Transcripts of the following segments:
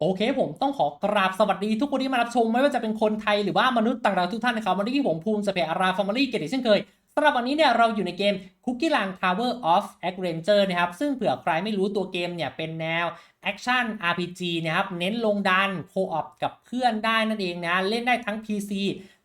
โอเคผมต้องขอกราบสวัสดีทุกคนที่มารับชม ไม่ว่าจะเป็นคนไทยหรือว่ามนุษย์ต่างดาวทุกท่านนะครับ วันนี้ผมภูมิสเปียราฟอร์มารีเกตเช่นเคยสำหรับวันนี้เนี่ยเราอยู่ในเกม Cookie Land Tower of Adventure นะครับ ซึ่งเผื่อใครไม่รู้ตัวเกมเนี่ยเป็นแนว Action RPG นะครับ เน้นลงดันโคออปกับเพื่อนได้นั่นเองนะ เล่นได้ทั้ง PC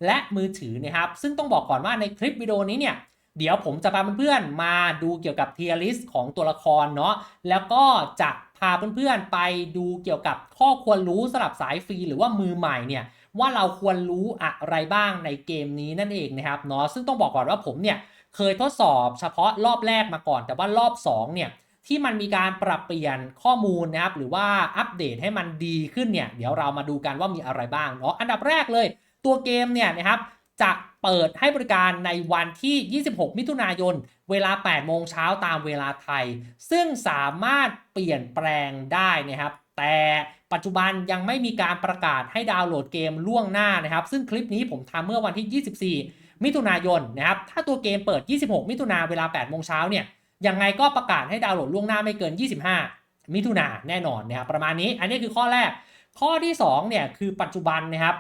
และมือถือนะครับ ซึ่งต้องบอกก่อนว่าในคลิปวิดีโอนี้เนี่ยเดี๋ยวผมจะพาเพื่อนๆมาดูเกี่ยวกับเทียริสของตัวละครเนาะแล้วก็จะาเพื่อนๆไปดูเกี่ยวกับข้อควรรู้สำหรับสายฟรีหรือว่ามือใหม่เนี่ยว่าเราควรรู้อะไรบ้างในเกมนี้นั่นเองนะครับเนาะซึ่งต้องบอกก่อนว่าผมเนี่ยเคยทดสอบเฉพาะรอบแรกมาก่อน แต่ว่ารอบ2เนี่ยที่มันมีการปรับเปลี่ยนข้อมูลนะครับหรือว่าอัปเดตให้มันดีขึ้นเนี่ยเดี๋ยวเรามาดูกันว่ามีอะไรบ้างเนาะอันดับแรกเลย ตัวเกมเนี่ยนะครับจะ เปิดให้บริการในวันที่ 26 มิถุนายน เวลา 8 โมงเช้าตามเวลาไทย ซึ่งสามารถเปลี่ยนแปลงได้นะครับ แต่ปัจจุบันยังไม่มีการประกาศให้ดาวน์โหลดเกมล่วงหน้านะครับ ซึ่งคลิปนี้ผมทำเมื่อวันที่ 24 มิถุนายนนะครับ ถ้าตัวเกมเปิด 26 มิถุนาเวลา 8 โมงเช้าเนี่ย ยังไงก็ประกาศให้ดาวน์โหลดล่วงหน้าไม่เกิน 25 มิถุนาแน่นอนนะครับ ประมาณนี้ อันนี้คือข้อแรก ข้อที่2เนี่ยคือปัจจุบันนะครับ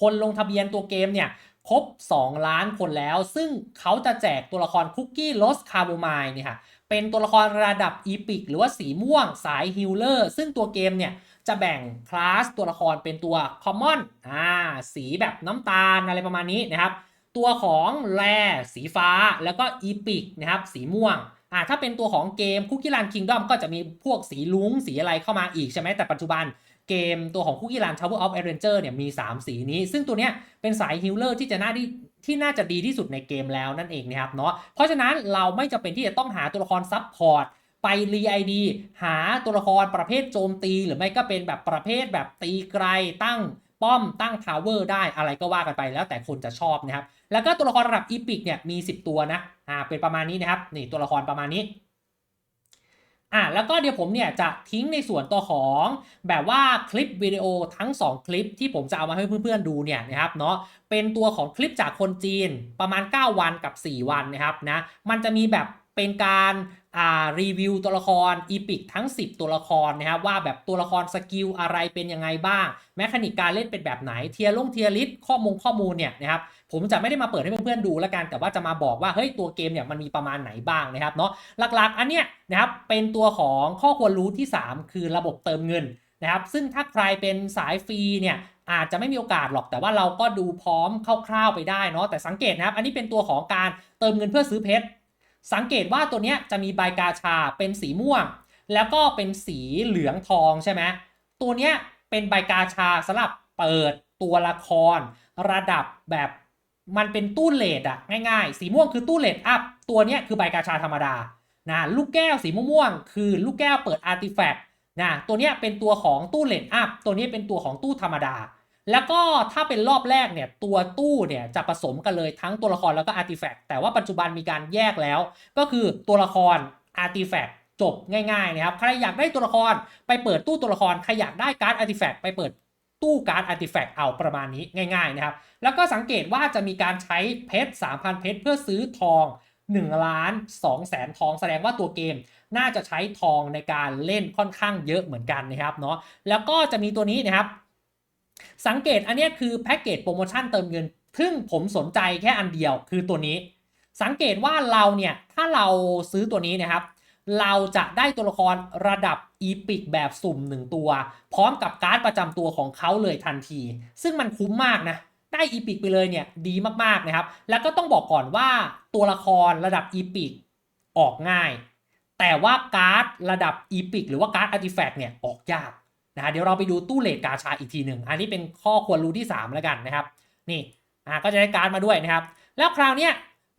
คนลงทะเบียนตัวเกมเนี่ย ครบ 2 ล้านคนแล้ว ซึ่งเขาจะแจกตัวละครคุกกี้ลอสคาร์โบไมล์เนี่ยค่ะเป็นตัวละครระดับอีพิกหรือว่าสีม่วงสายฮิลเลอร์ซึ่งตัวเกมเนี่ยจะแบ่งคลาสตัวละครเป็นตัวคอมมอนอ่าสีแบบน้ำตาลอะไรประมาณนี้นะครับ ตัวของแร่สีฟ้าแล้วก็อีพิกนะครับสีม่วงอ่าถ้าเป็นตัวของเกมคุกกี้ a ันคิงดอมก็จะมีพวกสีลุ้งสีอะไรเข้ามาอีกใช่ไหมแต่ปัจจุบัน เกมตัวของ Cookie Land Tower of Adventure เนี่ยมี 3 สีนี้ ซึ่งตัวเนี้ยเป็นสายฮิลเลอร์ที่จะน่าที่ที่น่าจะดีที่สุดในเกมแล้วนั่นเองนะครับเนาะเพราะฉะนั้นเราไม่จำเป็นที่จะต้องหาตัวละครซับพอร์ตไปรีไอดีหาตัวละครประเภทโจมตี หรือไม่ก็เป็นแบบประเภทแบบตีไกลตั้งป้อมตั้งทาวเวอร์ได้อะไรก็ว่ากันไปแล้วแต่คนจะชอบนะครับแล้วก็ตัวละครระดับอีพิกเนี่ยมี 10 ตัวนะอ่าเป็นประมาณนี้นะครับนี่ตัวละครประมาณนี้ อะแล้วก็เดี๋ยวผมเนี่ยจะทิ้งในส่วนตัวของแบบว่าคลิปวิดีโอทั้ง 2 คลิปที่ผมจะเอามาให้เพื่อนๆดูเนี่ยนะครับเนาะเป็นตัวของคลิปจากคนจีนประมาณ 9 วันกับ 4 วันนะครับนะมันจะมีแบบเป็นการ รีวิวตัวละครอีพิกทั้ง 10 ตัวละครนะครับว่าแบบตัวละครสกิลอะไรเป็นยังไงบ้าง แมคานิกการเล่นเป็นแบบไหนเทียร์ลงเทียร์ลิสข้อมูลข้อมูลเนี่ยนะครับผมจะไม่ได้มาเปิดให้เพื่อนๆดูแล้วกันแต่ว่าจะมาบอกว่าเฮ้ยตัวเกมเนี่ยมันมีประมาณไหนบ้างนะครับเนาะหลักๆ อันเนี้ยนะครับเป็นตัวของข้อควรรู้ที่ 3 คือระบบเติมเงินนะครับซึ่งถ้าใครเป็นสายฟรีเนี่ยอาจจะไม่มีโอกาสหรอกแต่ว่าเราก็ดูพร้อมคร่าวๆไปได้เนาะแต่สังเกตนะครับ อันนี้เป็นตัวของการเติมเงินเพื่อซื้อเพชร สังเกตว่าตัวเนี้ยจะมีใบกาชาเป็นสีม่วง แล้วก็เป็นสีเหลืองทองใช่ไหมตัวเนี้ยเป็นใบกาชาสำหรับเปิดตัวละคร ระดับแบบมันเป็นตู้เลดอะง่ายๆ สีม่วงคือตู้เลดอัพตัวเนี้ยคือใบกาชาธรรมดานะลูกแก้วสีม่วงคือลูกแก้วเปิดอาร์ติแฟกต์นะตัวเนี้ยเป็นตัวของตู้เลดอัพตัวนี้เป็นตัวของตู้ธรรมดา แล้วก็ถ้าเป็นรอบแรกเนี่ยตัวตู้เนี่ยจะผสมกันเลยทั้งตัวละครแล้วก็อาร์ติแฟกต์แต่ว่าปัจจุบันมีการแยกแล้ว ก็คือตัวละครอาร์ติแฟกต์จบง่ายๆนะครับใครอยากได้ตัวละครไปเปิดตู้ตัวละครใครอยากได้การ์ดอาร์ติแฟกต์ไปเปิดตู้การ์ดอาร์ติแฟกต์เอาประมาณนี้ง่ายๆนะครับแล้วก็สังเกตว่าจะมีการใช้เพชร3,000 เพชรเพื่อซื้อทอง1ล้าน2แสนทองแสดงว่าตัวเกมน่าจะใช้ทองในการเล่นค่อนข้างเยอะเหมือนกันนะครับเนาะแล้วก็จะมีตัวนี้นะครับ สังเกตอันนี้คือแพ็กเกจโปรโมชั่นเติมเงินซึ่งผมสนใจแค่อันเดียวคือตัวนี้ สังเกตว่าเราเนี่ย ถ้าเราซื้อตัวนี้นะครับ เราจะได้ตัวละครระดับอีพิกแบบสุ่ม 1 ตัว พร้อมกับการ์ดประจำตัวของเขาเลยทันที ซึ่งมันคุ้มมากนะได้อีพิกไปเลยเนี่ยดีมากๆนะครับ แล้วก็ต้องบอกก่อนว่าตัวละครระดับอีพิกออกง่าย แต่ว่าการ์ดระดับอีพิกหรือว่าการ์ดอาร์ติแฟกต์เนี่ยออกยาก นะฮะเดี๋ยวเราไปดูตู้เลดกาชาอีกทีหนึ่งอันนี้เป็นข้อควรรู้ที่ 3 แล้วกันนะครับ นี่อ่าก็จะได้การ์ดมาด้วยนะครับ แล้วคราวเนี้ย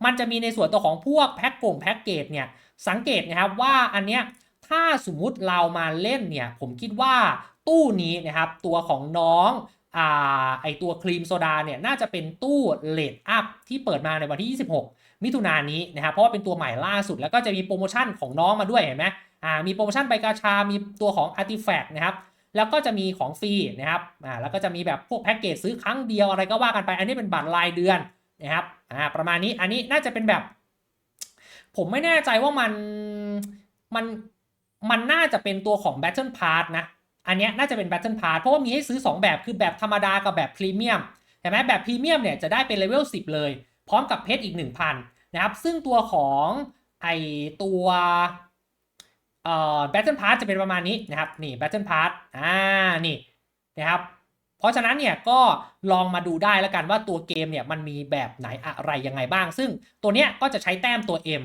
มันจะมีในส่วนตัวของพวกแพ็กกงแพ็กเกจเนี่ยสังเกตนะครับว่าอันเนี้ยถ้าสมมุติเรามาเล่นเนี่ยผมคิดว่าตู้นี้นะครับตัวของน้องอ่าไอตัวครีมโซดาเนี่ยน่าจะเป็นตู้เลดอัพที่เปิดมาในวันที่ 26 มิถุนายนนี้นะครับเพราะว่าเป็นตัวใหม่ล่าสุดแล้วก็จะมีโปรโมชั่นของน้องมาด้วยเห็นไหมอ่ามีโปรโมชั่นใบกาชา มีตัวของอาร์ติแฟกต์นะครับ แล้วก็จะมีของฟรีนะครับอ่าแล้วก็จะมีแบบพวกแพ็กเกจซื้อครั้งเดียวอะไรก็ว่ากันไป อันนี้เป็นบัตรรายเดือนนะครับอ่าประมาณนี้อันนี้น่าจะเป็นแบบ ผมไม่แน่ใจว่ามันมันมันน่าจะเป็นตัวของ Battle Pass นะ อันนี้น่าจะเป็น Battle Pass เพราะว่ามีให้ซื้อ 2 แบบคือแบบธรรมดากับแบบพรีเมียมเห็นไหมแบบพรีเมียมเนี่ยจะได้เป็นเลเวล10 เลย พร้อมกับเพชรอีก 1,000 นะครับ ซึ่งตัวของไอตัว เอ่อ Battle Pass จะเป็นประมาณนี้นะครับนี่ Battle Pass อ่านี่นะครับเพราะฉะนั้นเนี่ยก็ลองมาดูได้แล้วกันว่าตัวเกมเนี่ยมันมีแบบไหนอะไรยังไงบ้าง ซึ่งตัวเนี้ยก็จะใช้แต้มตัว M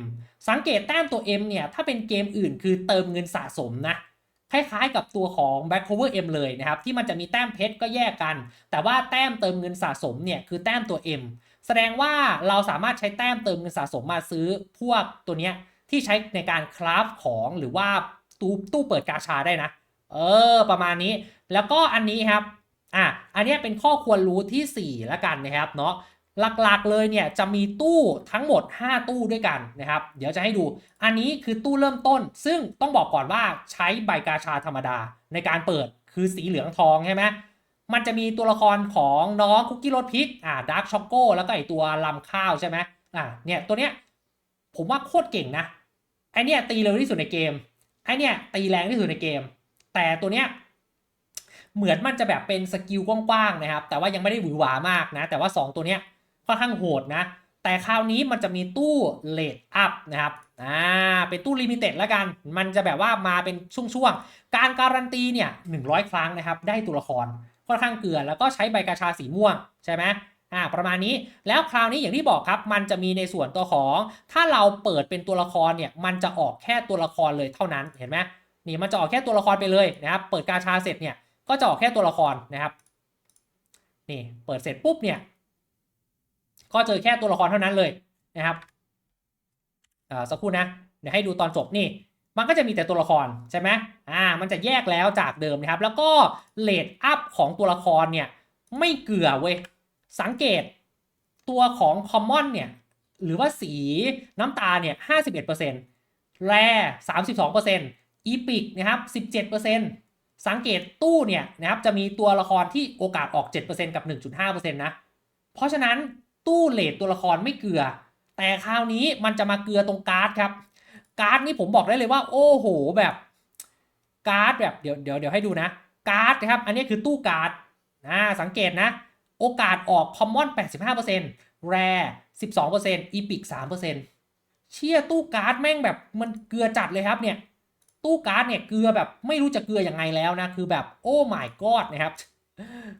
สังเกตแต้มตัว M เนี่ยถ้าเป็นเกมอื่นคือเติมเงินสะสมนะคล้ายๆกับตัวของ Back Cover M เลยนะครับ ที่มันจะมีแต้มเพชรก็แยกกัน แต่ว่าแต้มเติมเงินสะสมเนี่ยคือแต้มตัว M แสดงว่าเราสามารถใช้แต้มเติมเงินสะสมมาซื้อพวกตัวเนี้ย ที่ใช้ในการคราฟของหรือว่าตู้ตู้เปิดกาชาได้นะ เออ ประมาณนี้ แล้วก็อันนี้ครับ อะ อันนี้เป็นข้อควรรู้ทีสี่ 4 แล้วกันนะครับเนาะ หลักๆเลยเนี่ยจะมีตู้ทั้งหมด 5 ตู้ด้วยกันนะครับ เดี๋ยวจะให้ดู อันนี้คือตู้เริ่มต้น ซึ่งต้องบอกก่อนว่าใช้ใบกาชาธรรมดาในการเปิดคือสีเหลืองทองใช่ไหมมันจะมีตัวละครของน้องคุกกี้รสพิก อ่าดาร์กช็อกโกแล้วก็ไอตัวลำข้าวใช่ไหมอ่าเนี่ยตัวเนี้ย ผมว่าโคตรเก่งนะไอเนี้ยตีเร็วที่สุดในเกมไอเนี้ยตีแรงที่สุดในเกม แต่ตัวเนี้ยเหมือนมันจะแบบเป็นสกิลกว้างๆนะครับ แต่ว่ายังไม่ได้หวือหวามากนะ แต่ว่า 2 ตัวเนี้ยค่อนข้างโหดนะ แต่คราวนี้มันจะมีตู้เลดอัพนะครับ อ่า เป็นตู้ลิมิเต็ดแล้วกัน มันจะแบบว่ามาเป็นช่วงๆ การการันตีเนี่ย100ครั้งนะครับ ได้ตัวละครค่อนข้างเกลือ แล้วก็ใช้ใบกาชาสีม่วงใช่ไหม อ่าประมาณนี้แล้วคราวนี้อย่างที่บอกครับ มันจะมีในส่วนตัวของ ถ้าเราเปิดเป็นตัวละครเนี่ยมันจะออกแค่ตัวละครเลยเท่านั้นเห็นไหมนี่มันจะออกแค่ตัวละครไปเลยนะครับ เปิดกาชาเสร็จเนี่ยก็จะออกแค่ตัวละครนะครับนี่เปิดเสร็จปุ๊บเนี่ยก็เจอแค่ตัวละครเท่านั้นเลยนะครับอ่าสักครู่นะเดี๋ยวให้ดูตอนจบนี่ มันก็จะมีแต่ตัวละครใช่ไหมอ่า มันจะแยกแล้วจากเดิมนะครับ แล้วก็เลดอัพของตัวละครเนี่ยไม่เกลือเว้ย สังเกตตัวของคอมมอนเนี่ย หรือว่าสีน้ำตาลเนี่ยห้าสิบเอ็ดเปอร์เซ็นต์แร่สามสิบสองเปอร์เซ็นต์อีพิกนะครับสิบเจ็ดเปอร์เซ็นต์สังเกตตู้เนี่ยนะครับจะมีตัวละครที่โอกาสออก 7%กับ 1.5%นะ เพราะฉะนั้นตู้เลทตัวละครไม่เกลือ แต่คราวนี้มันจะมาเกลือตรงการ์ดครับ การ์ดนี่ผมบอกได้เลยว่า โอ้โหแบบการ์ดแบบเดี๋ยวเดี๋ยวเดี๋ยวให้ดูนะ การ์ดนะครับ อันนี้คือตู้การ์ดนะสังเกตนะ โอกาสออกคอมมอน 85%แร12%อีพิก3%เชี่ยตู้การ์ดแม่งแบบมันเกลือจัดเลยครับเนี่ยตู้การ์ดเนี่ยเกลือแบบไม่รู้จะเกลือยังไงแล้วนะ คือแบบโอ้ my god นะครับ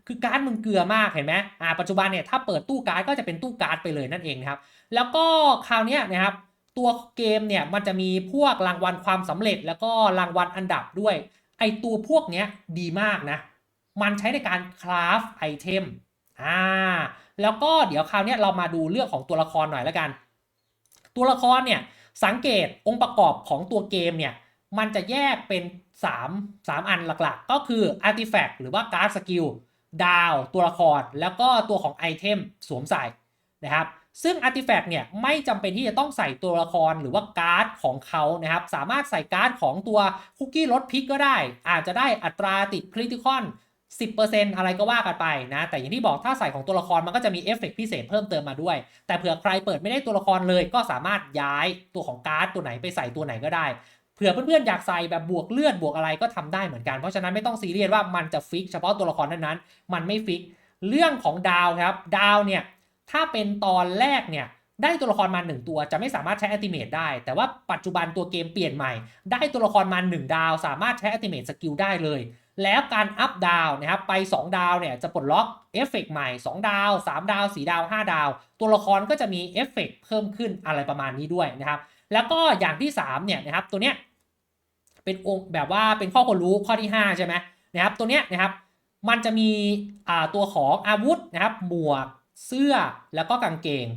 คือการ์ดมึงเกลือมากเห็นไหมอ่าปัจจุบันเนี่ยถ้าเปิดตู้การ์ดก็จะเป็นตู้การ์ดไปเลยนั่นเองนะครับ แล้วก็คราวนี้นะครับตัวเกมเนี่ยมันจะมีพวกรางวัลความสำเร็จ แล้วก็รางวัลอันดับด้วย ไอตัวพวกเนี้ยดีมากนะ มันใช้ในการคราฟไอเทม อ่าแล้วก็เดี๋ยวคราวนี้เรามาดูเรื่องของตัวละครหน่อยแล้วกัน ตัวละครเนี่ยสังเกตองค์ประกอบของตัวเกมเนี่ยมันจะแยกเป็น 3 3 อันหลักๆ ก็คือ Artifact หรือว่าการ์ดสกิลดาวตัวละคร แล้วก็ตัวของไอเทมสวมใส่นะครับซึ่ง Artifact เนี่ยไม่จำเป็นที่จะต้องใส่ตัวละครหรือว่าการ์ดของเขานะครับสามารถใส่การ์ดของตัวคุกกี้รถพิกก็ได้ อาจจะได้อัตราติดคริติคอน 10%อะไรก็ว่ากันไปนะ แต่อย่างที่บอกถ้าใส่ของตัวละครมันก็จะมีเอฟเฟกพิเศษเพิ่มเติมมาด้วย แต่เผื่อใครเปิดไม่ได้ตัวละครเลยก็สามารถย้ายตัวของการ์ดตัวไหนไปใส่ตัวไหนก็ได้ เผื่อเพื่อนๆอยากใส่แบบบวกเลือดบวกอะไรก็ทำได้เหมือนกัน เพราะฉะนั้นไม่ต้องซีเรียสว่ามันจะฟิกเฉพาะตัวละครเท่านั้นมันไม่ฟิก เรื่องของดาวครับ ดาวเนี่ยถ้าเป็นตอนแรกเนี่ยได้ตัวละครมา 1 ตัวจะไม่สามารถใช้อัติเมทได้ แต่ว่าปัจจุบันตัวเกมเปลี่ยนใหม่ ได้ตัวละครมา 1 ดาว สามารถใช้อัติเมทสกิลได้เลย แล้วการอัพดาวนะครับไป 2 ดาวเนี่ยจะปลดล็อกเอฟเฟกใหม่ 2 ดาว 3 ดาว 4 ดาว 5 ดาว ตัวละครก็จะมีเอฟเฟกเพิ่มขึ้นอะไรประมาณนี้ด้วยนะครับ แล้วก็อย่างที่ 3 เนี่ยนะครับตัวเนี้ยเป็นองค์แบบว่าเป็นข้อควรรู้ข้อที่ 5 ใช่ไหมนะครับตัวเนี้ยนะครับมันจะมีอ่าตัวของอาวุธนะครับหมวกเสื้อแล้วก็กางเกง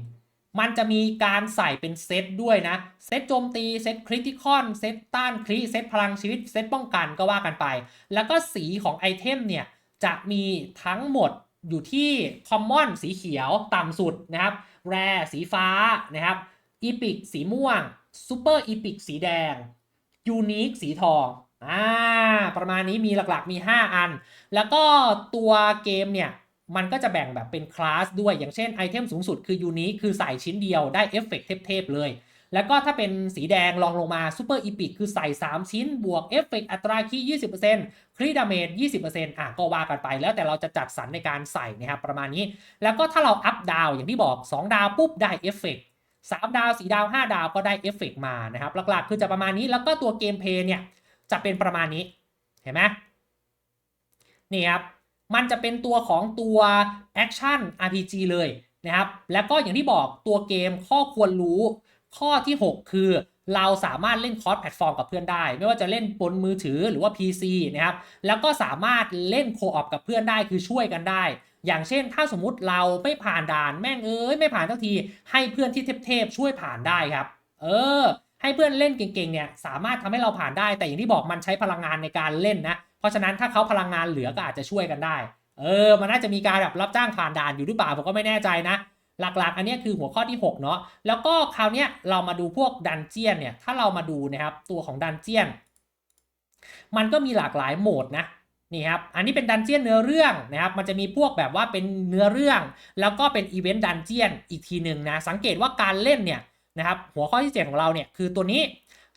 มันจะมีการใส่เป็นเซตด้วยนะ เซตโจมตี เซตคริติคอน เซตต้านคริ เซตพลังชีวิต เซตป้องกันก็ว่ากันไป แล้วก็สีของไอเทมเนี่ย จะมีทั้งหมดอยู่ที่คอมมอนสีเขียวต่ำสุดนะครับ แรสีฟ้านะครับอีพิกสีม่วงซูเปอร์อีพิกสีแดงยูนิคสีทองอ่าประมาณนี้มีหลักๆมี 5 อัน แล้วก็ตัวเกมเนี่ย มันก็จะแบ่งแบบเป็นคลาสด้วยอย่างเช่นไอเทมสูงสุดคือยูนิคือใส่ชิ้นเดียวได้เอฟเฟกต์เทพๆเลย แล้วก็ถ้าเป็นสีแดงลองลงมาซูเปอร์อีพิกคือใส่ 3 ชิ้นบวกเอฟเฟกอัตราคีย์20%ครีดาเมจ20%อะก็ว่ากันไป แล้วแต่เราจะจัดสรรในการใส่นะครับประมาณนี้ แล้วก็ถ้าเราอัพดาวอย่างที่บอก2ดาวปุ๊บได้เอฟเฟกสามดาวสีดาว5ดาวก็ได้เอฟเฟกมานะครับหลักๆคือจะประมาณนี้แล้วก็ตัวเกมเพลย์เนี่ยจะเป็นประมาณนี้เห็นไหมนี่ครับ มันจะเป็นตัวของตัวแอคชั่น RPG เลยนะครับแล้วก็อย่างที่บอกตัวเกมข้อควรรู้ ข้อที่ 6 คือเราสามารถเล่นคอร์สแพลตฟอร์มกับเพื่อนได้ ไม่ว่าจะเล่นบนมือถือหรือว่า PC นะครับ แล้วก็สามารถเล่นโคออปกับเพื่อนได้คือช่วยกันได้ อย่างเช่น ถ้าสมมุติเราไม่ผ่านด่านแม่งเอ้ยไม่ผ่านทักที ให้เพื่อนที่เทพๆช่วยผ่านได้ครับ เออ ให้เพื่อนเล่นเก่งๆเนี่ยสามารถทำให้เราผ่านได้ แต่อย่างที่บอกมันใช้พลังงานในการเล่นนะ เพราะฉะนั้นถ้าเขาพลังงานเหลือก็อาจจะช่วยกันได้ เออ มันน่าจะมีการแบบรับจ้างผ่านด่านอยู่หรือเปล่าผมก็ไม่แน่ใจนะ หลักๆ อันนี้คือหัวข้อที่ 6 เนาะแล้วก็คราวนี้เรามาดูพวกดันเจียนเนี่ย ถ้าเรามาดูนะครับตัวของดันเจียน มันก็มีหลากหลายโหมดนะนี่ครับ อันนี้เป็นดันเจียนเนื้อเรื่องนะครับ มันจะมีพวกแบบว่าเป็นเนื้อเรื่อง แล้วก็เป็นอีเวนต์ดันเจียนอีกทีหนึ่งนะ สังเกตว่าการเล่นเนี่ยนะครับ หัวข้อที่ 7 ของเราเนี่ยคือตัวนี้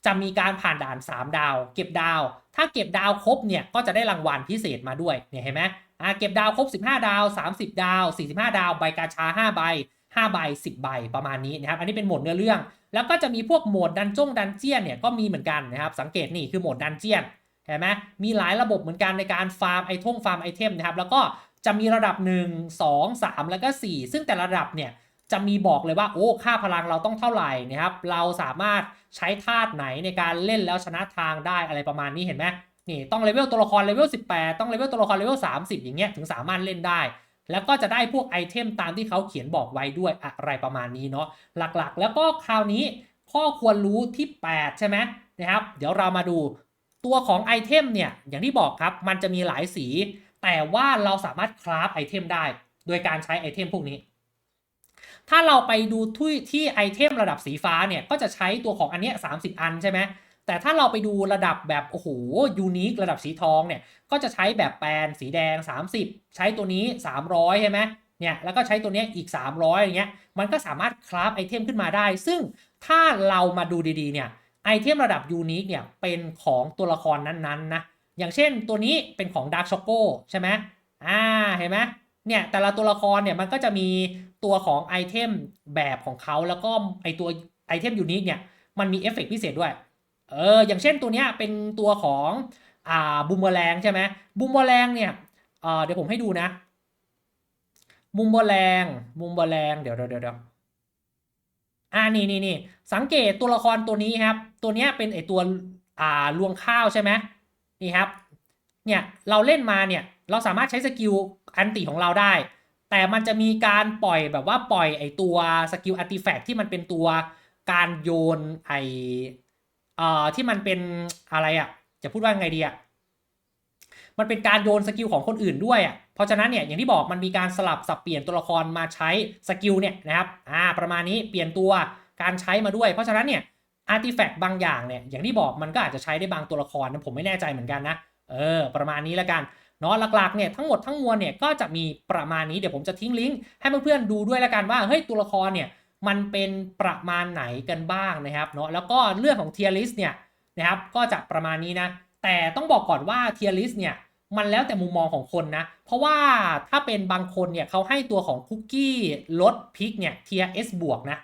จะมีการผ่านด่าน 3 ดาว เก็บดาว ถ้าเก็บดาวครบเนี่ยก็จะได้รางวัลพิเศษมาด้วยเนี่ยเห็นไหมอ่าเก็บดาวครบ 15 ดาว 30 ดาว 45 ดาว ใบกาชา 5 ใบ 5 ใบ 10 ใบประมาณนี้นะครับ อันนี้เป็นโหมดเนื้อเรื่อง แล้วก็จะมีพวกโหมดดันจงดันเจียนเนี่ยก็มีเหมือนกันนะครับ สังเกตนี่คือโหมดดันเจียนเห็นไหมมีหลายระบบเหมือนกันในการฟาร์มไอทงฟาร์มไอเทมนะครับ แล้วก็จะมีระดับ 1 2 3 แล้วก็ 4 ซึ่งแต่ละระดับเนี่ย จะมีบอกเลยว่าโอ้ค่าพลังเราต้องเท่าไหร่นะครับ เราสามารถใช้ธาตุไหนในการเล่นแล้วชนะทางได้อะไรประมาณนี้เห็นไหมนี่ต้องเลเวลตัวละครเลเวล18 ต้องเลเวลตัวละครเลเวล30 อย่างเงี้ยถึงสามารถเล่นได้ แล้วก็จะได้พวกไอเทมตามที่เขาเขียนบอกไว้ด้วยอะไรประมาณนี้เนาะหลักๆ แล้วก็คราวนี้ข้อควรรู้ที่ 8 ใช่ไหมนะครับ เดี๋ยวเรามาดูตัวของไอเทมเนี่ยอย่างที่บอกครับมันจะมีหลายสี แต่ว่าเราสามารถคราฟไอเทมได้ โดยการใช้ไอเทมพวกนี้ ถ้าเราไปดูที่ที่ไอเทมระดับสีฟ้าเนี่ย ก็จะใช้ตัวของอันเนี้ย30อันใช่ไหมแต่ถ้าเราไปดูระดับแบบ โอ้โห ยูนิคระดับสีทองเนี่ย ก็จะใช้แบบแปลนสีแดง 30 ใช้ตัวนี้ 300 ใช่ไหมเนี่ย แล้วก็ใช้ตัวนี้อีก 300อย่างเงี้ย มันก็สามารถคราฟไอเทมขึ้นมาได้ ซึ่งถ้าเรามาดูดีๆ เนี่ย ไอเทมระดับยูนิคเนี่ย เป็นของตัวละครนั้นๆนะ อย่างเช่นตัวนี้เป็นของดาร์ c ช็อกโกใช่ไหมอ่า เห็นไหมเนี่ย แต่ละตัวละครเนี่ย มันก็จะมี ตัวของไอเทมแบบของเขาแล้วก็ไอตัวไอเทมยูนิคเนี่ยมันมีเอฟเฟกพิเศษด้วย เออ อย่างเช่นตัวเนี้ยเป็นตัวของอ่าบูมเบอแรงใช่ไหมบูมเบอแรงเนี่ยเออเดี๋ยวผมให้ดูนะบูมเบอแรงบูมเบอแรงเดี๋ยวเดี๋ยวเดี๋ยวอ่านี่นี่นี่สังเกตตัวละครตัวนี้ครับ ตัวเนี้ยเป็นไอตัวอ่าลวงข้าวใช่ไหมนี่ครับ เนี่ยเราเล่นมาเนี่ยเราสามารถใช้สกิลอันติของเราได้ แต่มันจะมีการปล่อยแบบว่าปล่อยไอตัวสกิลอาร์ติแฟกที่มันเป็นตัวการโยนไอเอ่อที่มันเป็นอะไรอะ่ะจะพูดว่าไงดีอะ่ะมันเป็นการโยนสกิลของคนอื่นด้วยอะ่ะเพราะฉะนั้นเนี่ยอย่างที่บอกมันมีการสลับสับเปลี่ยนตัวละครมาใช้สกิลเนี่ยนะครับอ่าประมาณนี้เปลี่ยนตัวการใช้มาด้วย เพราะฉะนั้นเนี่ยอาร์ติแฟกต์บางอย่างเนี่ยอย่างที่บอกมันก็อาจจะใช้ได้บางตัวละครนะผมไม่แน่ใจเหมือนกันนะเออประมาณนี้แล้วกัน เนาะหลักๆเนี่ยทั้งหมดทั้งมวลเนี่ยก็จะมีประมาณนี้เดี๋ยวผมจะทิ้งลิงก์ให้เพื่อนๆดูด้วยแล้วกันว่าเฮ้ยตัวละครเนี่ยมันเป็นประมาณไหนกันบ้างนะครับเนาะแล้วก็เรื่องของเทียร์ลิสเนี่ยนะครับก็จะประมาณนี้นะ แต่ต้องบอกก่อนว่าเทียร์ลิสเนี่ยมันแล้วแต่มุมมองของคนนะ เพราะว่าถ้าเป็นบางคนเนี่ยเขาให้ตัวของคุกกี้ลดพิกเนี่ยเทียร์เอสบวกนะ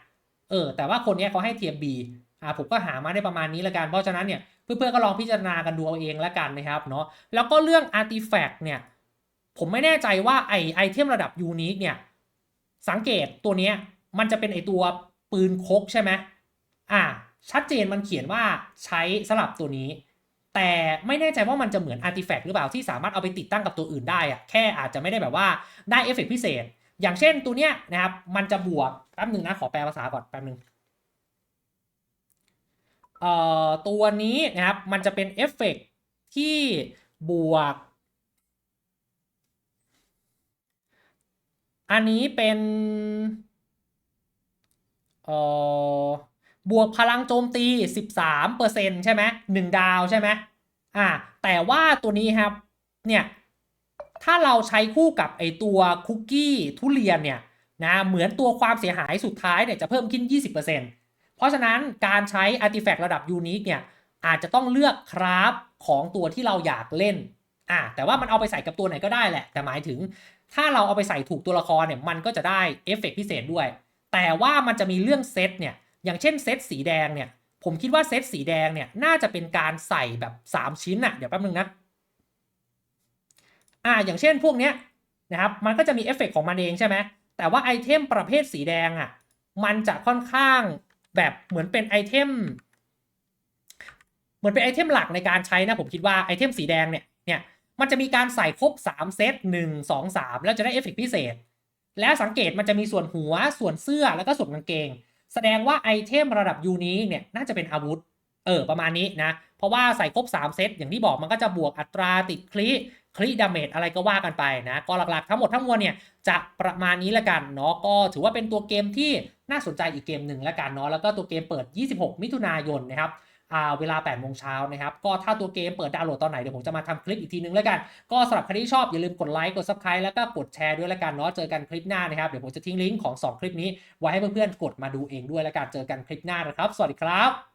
เออแต่ว่าคนเนี้ยเขาให้เทียร์บีอ่าผมก็หามาได้ประมาณนี้ล้วกันเพราะฉะนั้นเนี่ย เพื่อนๆก็ลองพิจารณากันดูเอาเองแล้วกันนะครับเนาะแล้วก็เรื่องอาร์ติแฟกต์เนี่ยผมไม่แน่ใจว่าไอไอเทมระดับยูนิคเนี่ยสังเกตตัวเนี้ยมันจะเป็นไอตัวปืนคกใช่ไหมอ่าชัดเจนมันเขียนว่าใช้สลับตัวนี้ แต่ไม่แน่ใจว่ามันจะเหมือนอาร์ติแฟกต์หรือเปล่าที่สามารถเอาไปติดตั้งกับตัวอื่นได้อะแค่อาจจะไม่ได้แบบว่าได้เอฟเฟกต์พิเศษ อย่างเช่นตัวเนี้ยนะครับมันจะบวกแป๊บหนึ่งนะขอแปลภาษาก่อนแป๊บหนึ่ง ตัวนี้นะครับมันจะเป็นเอฟเฟกต์ที่บวก อันนี้เป็นบวกพลังโจมตี 13%ใช่ไหมหนึ่งดาวใช่ไหมอ่าแต่ว่าตัวนี้ครับเนี่ยถ้าเราใช้คู่กับไอตัวคุกกี้ทุเรียนเนี่ยนะเหมือนตัวความเสียหายสุดท้ายเนี่ยจะเพิ่มขึ้น 20% เพราะฉะนั้นการใช้ artifact ระดับ unique เนี่ยอาจจะต้องเลือกคราฟของตัวที่เราอยากเล่นอะแต่ว่ามันเอาไปใส่กับตัวไหนก็ได้แหละ แต่หมายถึง ถ้าเราเอาไปใส่ถูกตัวละครเนี่ยมันก็จะได้เอฟเฟกต์พิเศษด้วย แต่ว่ามันจะมีเรื่องเซตเนี่ยอย่างเช่นเซตสีแดงเนี่ยผมคิดว่าเซตสีแดงเนี่ยน่าจะเป็นการใส่แบบ 3 ชิ้นอะเดี๋ยวแป๊บนึงนะอ่าอย่างเช่นพวกเนี้ยนะครับมันก็จะมีเอฟเฟกต์ของมันเองใช่ไหมแต่ว่าไอเทมประเภทสีแดงอะมันจะค่อนข้าง แบบเหมือนเป็นไอเทมเหมือนเป็นไอเทมหลักในการใช้นะผมคิดว่าไอเทมสีแดงเนี่ยเนี่ยมันจะมีการใส่ครบ 3 เซต 1 2 3 แล้วจะได้เอฟเฟกต์พิเศษ และสังเกตมันจะมีส่วนหัวส่วนเสื้อแล้วก็ส่วนกางเกง แสดงว่าไอเทมระดับยูนี้เนี่ยน่าจะเป็นอาวุธเออประมาณนี้นะ เพราะว่าใส่ครบ 3 เซต อย่างที่บอกมันก็จะบวกอัตราติดคลิคลิดาเมจอะไรก็ว่ากันไปนะ ก็หลักๆ ทั้งหมดทั้งมวลเนี่ยจะประมาณนี้ละกันเนาะก็ถือว่าเป็นตัวเกมที่ น่าสนใจอีกเกมหนึ่งและกันเนาะแล้วก็ตัวเกมเปิด 26 มิถุนายนนะครับเวลา8โมงเช้านะครับ ก็ถ้าตัวเกมเปิดดาวน์โหลดตอนไหน เดี๋ยวผมจะมาทำคลิปอีกทีนึงแล้วกัน ก็สำหรับใครที่ชอบอย่าลืมกดไลค์ กด subscribe แล้วก็กดแชร์ด้วยแล้วกันเนาะ เจอกันคลิปหน้านะครับ เดี๋ยวผมจะทิ้งลิงก์ของ 2 คลิปนี้ ไว้ให้เพื่อนๆ กดมาดูเองด้วยแล้วกัน เจอกันคลิปหน้านะครับ สวัสดีครับ